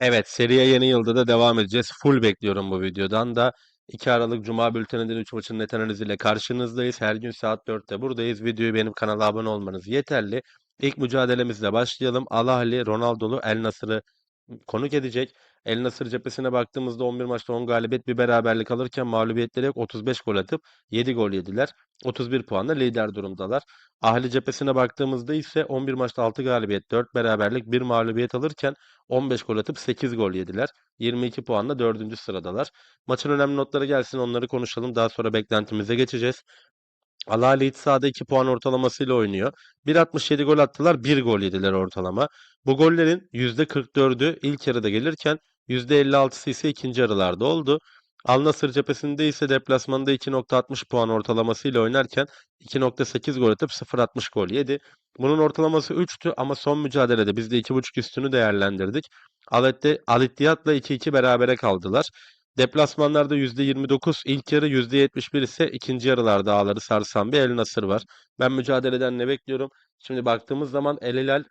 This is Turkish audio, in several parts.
Evet, seriye yeni yılda da devam edeceğiz. Full bekliyorum bu videodan da. 2 Aralık Cuma bülteninden 3 maçın net analiziyle karşınızdayız. Her gün saat 4'te buradayız. Videoyu benim kanala abone olmanız yeterli. İlk mücadelemizle başlayalım. Al Ahly, Ronaldo'lu El Nasır'ı konuk edecek. El Nasır cephesine baktığımızda 11 maçta 10 galibiyet bir beraberlik alırken mağlubiyetleri yok. 35 gol atıp 7 gol yediler. 31 puanla lider durumdalar. Ahli cephesine baktığımızda ise 11 maçta 6 galibiyet, 4 beraberlik, 1 mağlubiyet alırken 15 gol atıp 8 gol yediler. 22 puanla 4. sıradalar. Maçın önemli notları gelsin onları konuşalım. Daha sonra beklentimize geçeceğiz. Al Ahly iç sahada 2 puan ortalamasıyla oynuyor. 1.67 gol attılar, 1 gol yediler ortalama. Bu gollerin %44'ü ilk yarıda gelirken %56'sı ise ikinci yarılarda oldu. Al Nassr cephesinde ise deplasmanda 2.60 puan ortalamasıyla oynarken 2.8 gol atıp 0.60 gol yedi. Bunun ortalaması 3'tü ama son mücadelede biz de 2.5 üstünü değerlendirdik. Al Ittihad'la 2-2 berabere kaldılar. Deplasmanlarda %29, ilk yarı %71 ise ikinci yarılarda ağları sarsan bir El Nasır var. Ben mücadeleden ne bekliyorum? Şimdi baktığımız zaman El Hilal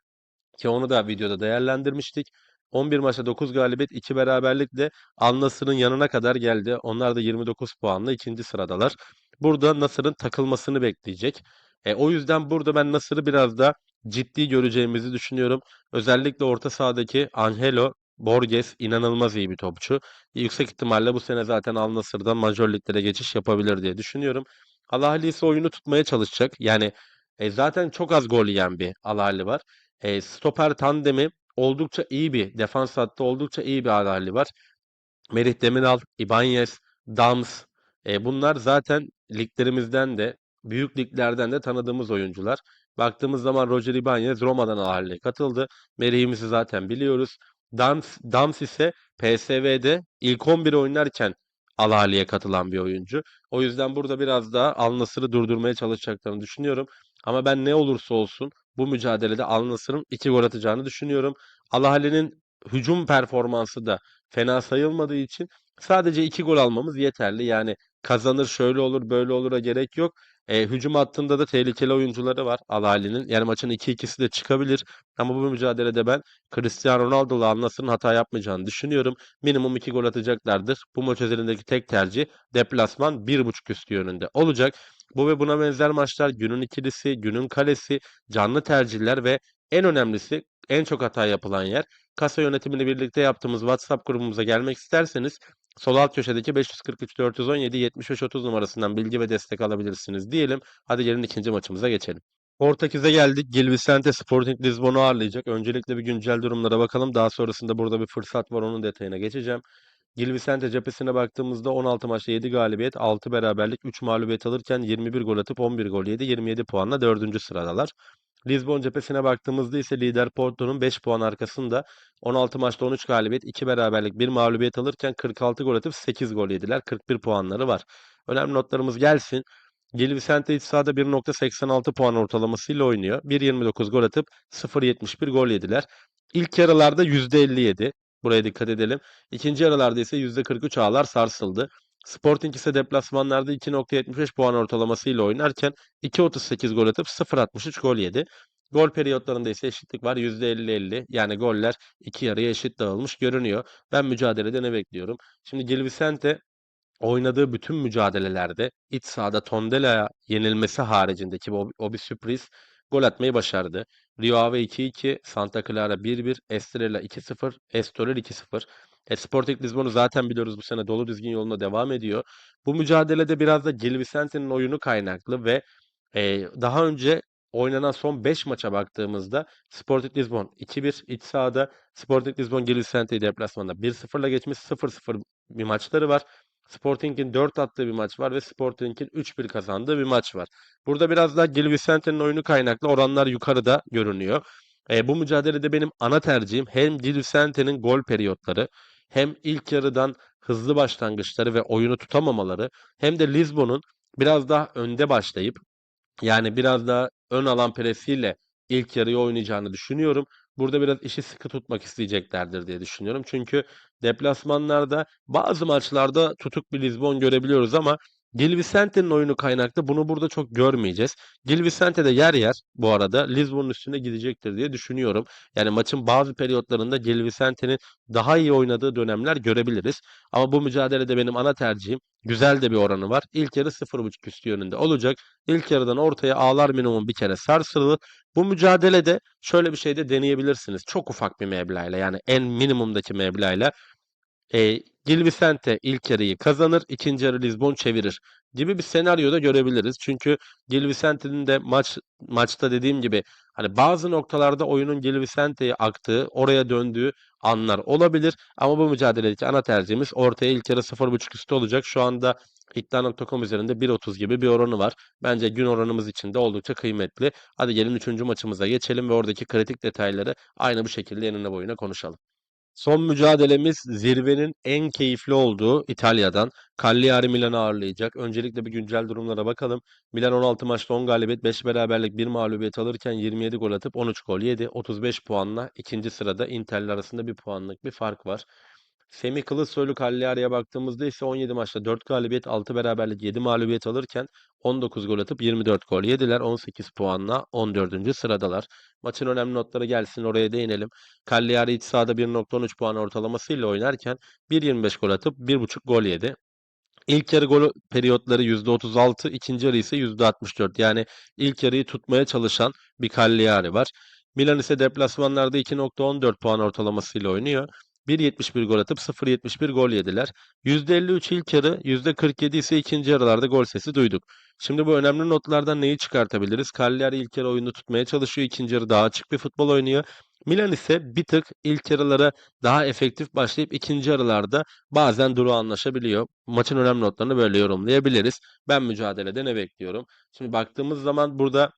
ki onu da videoda değerlendirmiştik. 11 maçta 9 galibiyet, 2 beraberlikle Al Nassr'ın yanına kadar geldi. Onlar da 29 puanla ikinci sıradalar. Burada Nasır'ın takılmasını bekleyecek. E, o yüzden burada ben Nasır'ı biraz da ciddi göreceğimizi düşünüyorum. Özellikle orta sahadaki Angelo Borges inanılmaz iyi bir topçu. Yüksek ihtimalle bu sene zaten Al Nassr'dan Major Liglere geçiş yapabilir diye düşünüyorum. Al Ahly ise oyunu tutmaya çalışacak. Yani e, zaten çok az gol yiyen bir Al Ahly var. E, stoper tandemi oldukça iyi bir defans hattı oldukça iyi bir Al Ahly var. Merih Demiral, Ibanez, Dams e, bunlar zaten liglerimizden de büyük liglerden de tanıdığımız oyuncular. Baktığımız zaman Roger Ibanez Roma'dan Al Ahly'ye katıldı. Merih'imizi zaten biliyoruz. Dams, Dams ise PSV'de ilk 11'i oynarken Al Ahly'ye katılan bir oyuncu. O yüzden burada biraz daha Al durdurmaya çalışacaklarını düşünüyorum. Ama ben ne olursa olsun bu mücadelede Al Nassr'ın 2 gol atacağını düşünüyorum. Al Ahly'nin hücum performansı da fena sayılmadığı için sadece 2 gol almamız yeterli. Yani kazanır şöyle olur böyle olura gerek yok. E, hücum hattında da tehlikeli oyuncuları var Al Ahly'nin. Yani maçın 2-2'si de çıkabilir. Ama bu mücadelede ben Cristiano Ronaldo'la Al Nassr'ın hata yapmayacağını düşünüyorum. Minimum 2 gol atacaklardır. Bu maç üzerindeki tek tercih deplasman 1.5 üstü yönünde olacak. Bu ve buna benzer maçlar günün ikilisi, günün kalesi, canlı tercihler ve en önemlisi en çok hata yapılan yer kasa yönetimini birlikte yaptığımız WhatsApp grubumuza gelmek isterseniz sol alt köşedeki 543 417 75 30 numarasından bilgi ve destek alabilirsiniz diyelim. Hadi gelin ikinci maçımıza geçelim. Portekiz'e geldik. Gil Vicente Sporting Lisbon'u ağırlayacak. Öncelikle bir güncel durumlara bakalım. Daha sonrasında burada bir fırsat var. Onun detayına geçeceğim. Gil Vicente cephesine baktığımızda 16 maçta 7 galibiyet, 6 beraberlik, 3 mağlubiyet alırken 21 gol atıp 11 gol yedi. 27 puanla 4. sıradalar. Lisbon cephesine baktığımızda ise lider Porto'nun 5 puan arkasında 16 maçta 13 galibiyet, 2 beraberlik, 1 mağlubiyet alırken 46 gol atıp 8 gol yediler. 41 puanları var. Önemli notlarımız gelsin. Gil Vicente iç sahada 1.86 puan ortalamasıyla oynuyor. 1.29 gol atıp 0.71 gol yediler. İlk yarılarda %57. Buraya dikkat edelim. İkinci yarılarda ise %43 ağlar sarsıldı. Sporting ise deplasmanlarda 2.75 puan ortalamasıyla oynarken 2.38 gol atıp 0.63 gol yedi. Gol periyotlarında ise eşitlik var %50-50 yani goller iki yarıya eşit dağılmış görünüyor. Ben mücadelede ne bekliyorum? Şimdi Gil Vicente oynadığı bütün mücadelelerde iç sahada Tondela'ya yenilmesi haricindeki o, o bir sürpriz gol atmayı başardı. Rio Ave 2-2, Santa Clara 1-1, Estrella 2-0, Estoril 2-0. E, Sporting Lisbon'u zaten biliyoruz bu sene dolu dizgin yoluna devam ediyor. Bu mücadelede biraz da Gil Vicente'nin oyunu kaynaklı ve e, daha önce oynanan son 5 maça baktığımızda Sporting Lisbon 2-1 iç sahada, Sporting Lisbon Gil Vicente'yi deplasmanda 1-0'la geçmiş 0-0 bir maçları var. Sporting'in 4 attığı bir maç var ve Sporting'in 3-1 kazandığı bir maç var. Burada biraz daha Gil Vicente'nin oyunu kaynaklı oranlar yukarıda görünüyor. E, bu mücadelede benim ana tercihim hem Gil Vicente'nin gol periyotları hem ilk yarıdan hızlı başlangıçları ve oyunu tutamamaları hem de Lisbon'un biraz daha önde başlayıp yani biraz daha ön alan presiyle ilk yarıyı oynayacağını düşünüyorum. Burada biraz işi sıkı tutmak isteyeceklerdir diye düşünüyorum. Çünkü deplasmanlarda bazı maçlarda tutuk bir Lisbon görebiliyoruz ama Gil Vicente'nin oyunu kaynaklı bunu burada çok görmeyeceğiz. Gil Vicente de yer yer bu arada Lisbon'un üstüne gidecektir diye düşünüyorum. Yani maçın bazı periyotlarında Gil Vicente'nin daha iyi oynadığı dönemler görebiliriz. Ama bu mücadelede benim ana tercihim güzel de bir oranı var. İlk yarı 0.5 üstü yönünde olacak. İlk yarıdan ortaya ağlar minimum bir kere sarsılır. Bu mücadelede şöyle bir şey de deneyebilirsiniz. Çok ufak bir meblağla yani en minimumdaki meblağla e, Gil Vicente ilk yarıyı kazanır, ikinci yarı Lisbon çevirir gibi bir senaryoda görebiliriz. Çünkü Gil Vicente'nin de maç maçta dediğim gibi hani bazı noktalarda oyunun Gil Vicente'ye aktığı, oraya döndüğü anlar olabilir. Ama bu mücadeledeki ana tercihimiz ortaya ilk yarı 0.5 üstü olacak. Şu anda iddia.com üzerinde 1.30 gibi bir oranı var. Bence gün oranımız için de oldukça kıymetli. Hadi gelin 3. maçımıza geçelim ve oradaki kritik detayları aynı bu şekilde enine boyuna konuşalım. Son mücadelemiz zirvenin en keyifli olduğu İtalya'dan. Cagliari Milan'ı ağırlayacak. Öncelikle bir güncel durumlara bakalım. Milan 16 maçta 10 galibiyet, 5 beraberlik, 1 mağlubiyet alırken 27 gol atıp 13 gol yedi. 35 puanla ikinci sırada Inter'le arasında bir puanlık bir fark var. Semih Kılıçsoylu Cagliari'ye baktığımızda ise 17 maçta 4 galibiyet, 6 beraberlik, 7 mağlubiyet alırken 19 gol atıp 24 gol yediler. 18 puanla 14. sıradalar. Maçın önemli notları gelsin oraya değinelim. Cagliari iç sahada 1.13 puan ortalamasıyla oynarken 1.25 gol atıp 1.5 gol yedi. İlk yarı gol periyotları %36, ikinci yarı ise %64. Yani ilk yarıyı tutmaya çalışan bir Cagliari var. Milan ise deplasmanlarda 2.14 puan ortalamasıyla oynuyor. 1.71 gol atıp 0.71 gol yediler. %53 ilk yarı, %47 ise ikinci yarılarda gol sesi duyduk. Şimdi bu önemli notlardan neyi çıkartabiliriz? Cagliari ilk yarı oyunu tutmaya çalışıyor. ikinci yarı daha açık bir futbol oynuyor. Milan ise bir tık ilk yarılara daha efektif başlayıp ikinci yarılarda bazen duru anlaşabiliyor. Maçın önemli notlarını böyle yorumlayabiliriz. Ben mücadelede ne bekliyorum? Şimdi baktığımız zaman burada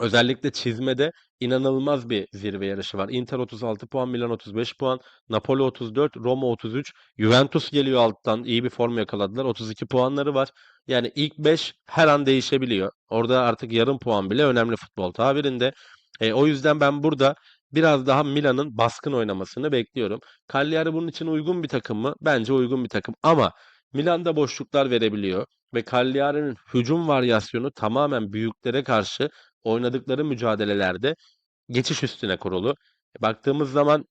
Özellikle çizmede inanılmaz bir zirve yarışı var. Inter 36 puan, Milan 35 puan, Napoli 34, Roma 33, Juventus geliyor alttan. iyi bir form yakaladılar. 32 puanları var. Yani ilk 5 her an değişebiliyor. Orada artık yarım puan bile önemli futbol tabirinde. E, o yüzden ben burada biraz daha Milan'ın baskın oynamasını bekliyorum. Cagliari bunun için uygun bir takım mı? Bence uygun bir takım. Ama Milan'da boşluklar verebiliyor ve Cagliari'nin hücum varyasyonu tamamen büyüklere karşı oynadıkları mücadelelerde geçiş üstüne kurulu. E, baktığımız zaman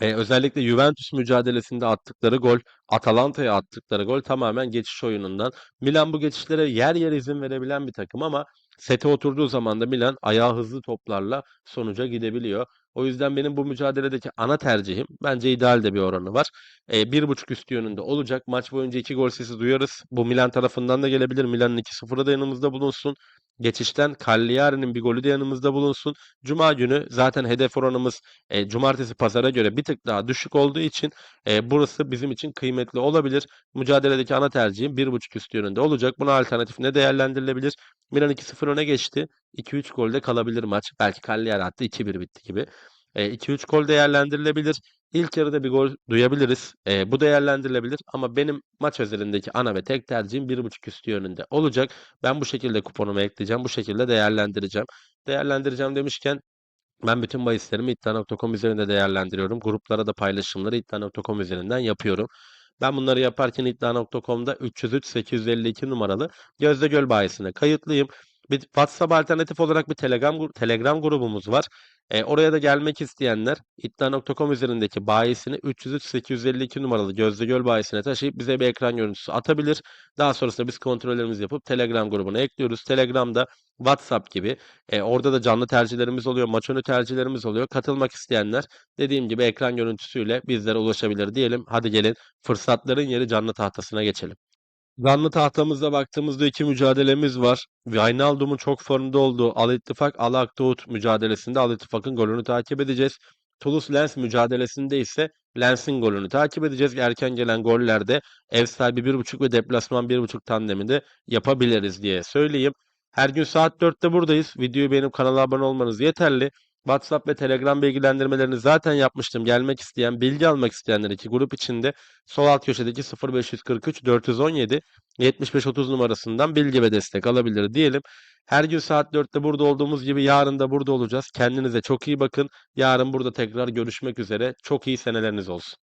e, özellikle Juventus mücadelesinde attıkları gol, Atalanta'ya attıkları gol tamamen geçiş oyunundan. Milan bu geçişlere yer yer izin verebilen bir takım ama sete oturduğu zaman da Milan ayağı hızlı toplarla sonuca gidebiliyor. O yüzden benim bu mücadeledeki ana tercihim bence ideal de bir oranı var. E, bir buçuk üstü yönünde olacak. Maç boyunca iki gol sesi duyarız. Bu Milan tarafından da gelebilir. Milan'ın 2-0'ı da yanımızda bulunsun. Geçişten Cagliari'nin bir golü de yanımızda bulunsun. Cuma günü zaten hedef oranımız e, cumartesi pazara göre bir tık daha düşük olduğu için e, burası bizim için kıymetli olabilir. Mücadeledeki ana tercihim 1.5 üstü yönünde olacak. Buna alternatif ne değerlendirilebilir? Milan 2-0 öne geçti. 2-3 golde kalabilir maç. Belki Cagliari attı 2-1 bitti gibi. E, 2-3 gol değerlendirilebilir. İlk yarıda bir gol duyabiliriz. E, bu değerlendirilebilir ama benim maç özelindeki ana ve tek tercihim 1.5 üstü yönünde olacak. Ben bu şekilde kuponumu ekleyeceğim. Bu şekilde değerlendireceğim. Değerlendireceğim demişken ben bütün bahislerimi iddia.com üzerinde değerlendiriyorum. Gruplara da paylaşımları iddia.com üzerinden yapıyorum. Ben bunları yaparken iddia.com'da 303 852 numaralı Gözde Göl bayisine kayıtlıyım. Bir WhatsApp alternatif olarak bir Telegram Telegram grubumuz var. E, oraya da gelmek isteyenler iddia.com üzerindeki bayisini 303 852 numaralı Gözde Göl bayisine taşıyıp bize bir ekran görüntüsü atabilir. Daha sonrasında biz kontrollerimizi yapıp Telegram grubuna ekliyoruz. Telegram'da WhatsApp gibi e, orada da canlı tercihlerimiz oluyor, maç önü tercihlerimiz oluyor. Katılmak isteyenler dediğim gibi ekran görüntüsüyle bizlere ulaşabilir diyelim. Hadi gelin fırsatların yeri canlı tahtasına geçelim. Canlı tahtamızda baktığımızda iki mücadelemiz var. Wijnaldum'un çok formda olduğu Al İttifak Al Akdoğut mücadelesinde Al İttifak'ın golünü takip edeceğiz. Toulouse Lens mücadelesinde ise Lens'in golünü takip edeceğiz. Erken gelen gollerde ev sahibi 1.5 ve deplasman 1.5 tandeminde yapabiliriz diye söyleyeyim. Her gün saat 4'te buradayız. Videoyu beğenip kanala abone olmanız yeterli. WhatsApp ve Telegram bilgilendirmelerini zaten yapmıştım. Gelmek isteyen, bilgi almak isteyenler iki grup içinde sol alt köşedeki 0543 417 7530 numarasından bilgi ve destek alabilir diyelim. Her gün saat 4'te burada olduğumuz gibi yarın da burada olacağız. Kendinize çok iyi bakın. Yarın burada tekrar görüşmek üzere. Çok iyi seneleriniz olsun.